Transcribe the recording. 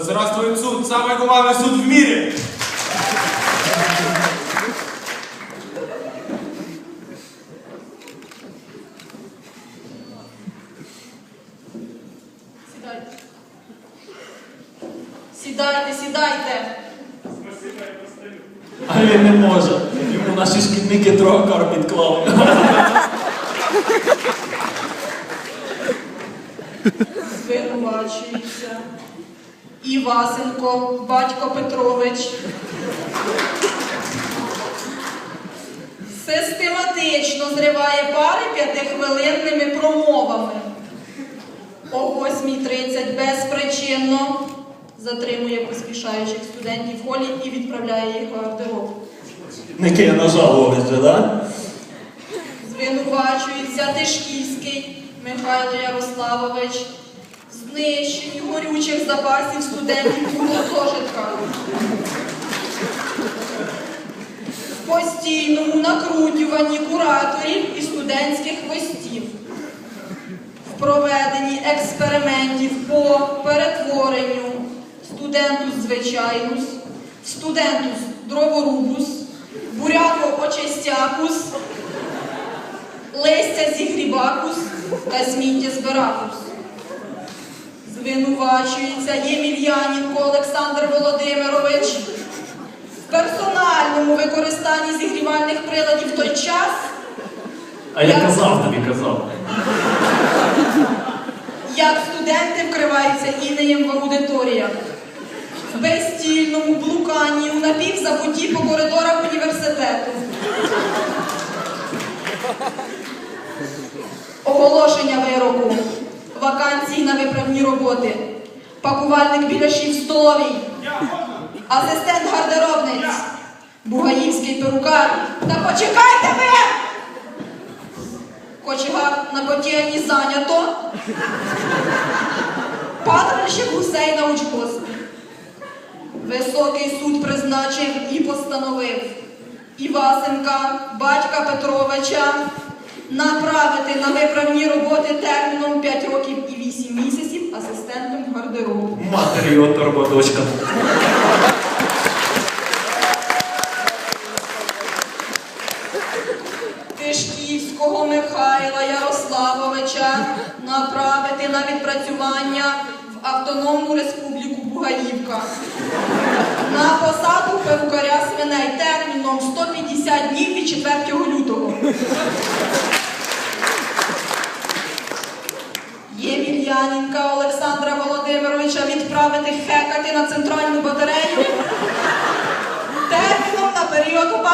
здравствует суд, самый гуманный суд в мире! Сідайте. Сідайте, сідайте. А він не може. Йому наші шкідники трохи підклали. Звинувачується. Івасенко, батько Петрович. Систематично зриває пари п'ятихвилинними промовами. О 8.30 безпричинно затримує поспішаючих студентів в холі і відправляє їх в гардероб. Ники нажалувалися, да? Звинувачується Тишківський Михайло Ярославович в горючих запасів студентів у гуртожитках. В постійному накрутюванні кураторів і студентських хвостів. В проведенні експериментів по перетворенню студентус звичайнус, студентус дроворубус, буряко очистякус, листя зігрібакус та сміттєзбиракус. Звинувачується Ємельяненко Олександр Володимирович в персональному використанні зігрівальних приладів в той час, А я казав тобі, казав. як студенти вкриваються інеєм в аудиторіях, в безстільному блуканні у напівзабуті по коридорах університету. Вакансії на виправні роботи. Пакувальник біляшів столовій. Асистент гардеробниць. Бугаївський перукар. Та почекайте ви! Кочегар на потіяні зайнято. Падальщик гусей на учгосп. Високий суд призначив і постановив Івасенка, батька Петровича, направити на виправні роботи терміном асистентом гардеробу. Матері от торбодочка. Тишківського Михайла Ярославовича направити на відпрацювання в Автономну Республіку Бугаївка. На посаду перукаря свиней терміном 150 днів від 4 лютого. Ємельяненка відправити хекати на центральну батарею терміном на період опалення.